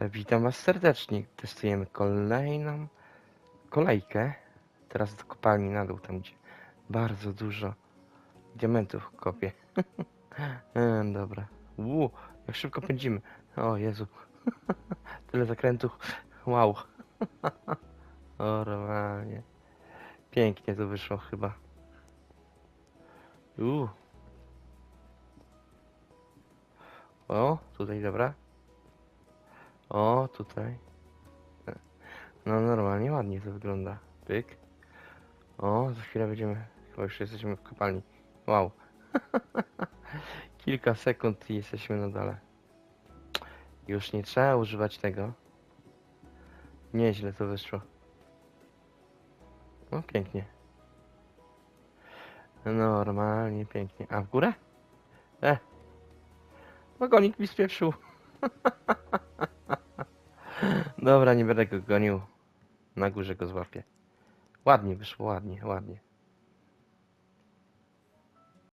Witam Was serdecznie. Testujemy kolejną kolejkę. Teraz do kopalni na dół, tam gdzie bardzo dużo diamentów kopię. e, dobra. Uu, jak szybko pędzimy. O Jezu. Tyle zakrętów. Wow. normalnie. Pięknie to wyszło chyba. Uuu. O, tutaj dobra. O, tutaj. No normalnie ładnie to wygląda. Pyk. O, za chwilę będziemy. Chyba już jesteśmy w kopalni. Wow. Kilka sekund i jesteśmy na dole. Już nie trzeba używać tego. Nieźle to wyszło. No pięknie. Normalnie, pięknie. A w górę? E. Wagonik mi spieprzył. Dobra, nie będę go gonił. Na górze go złapię. Ładnie wyszło, ładnie, ładnie.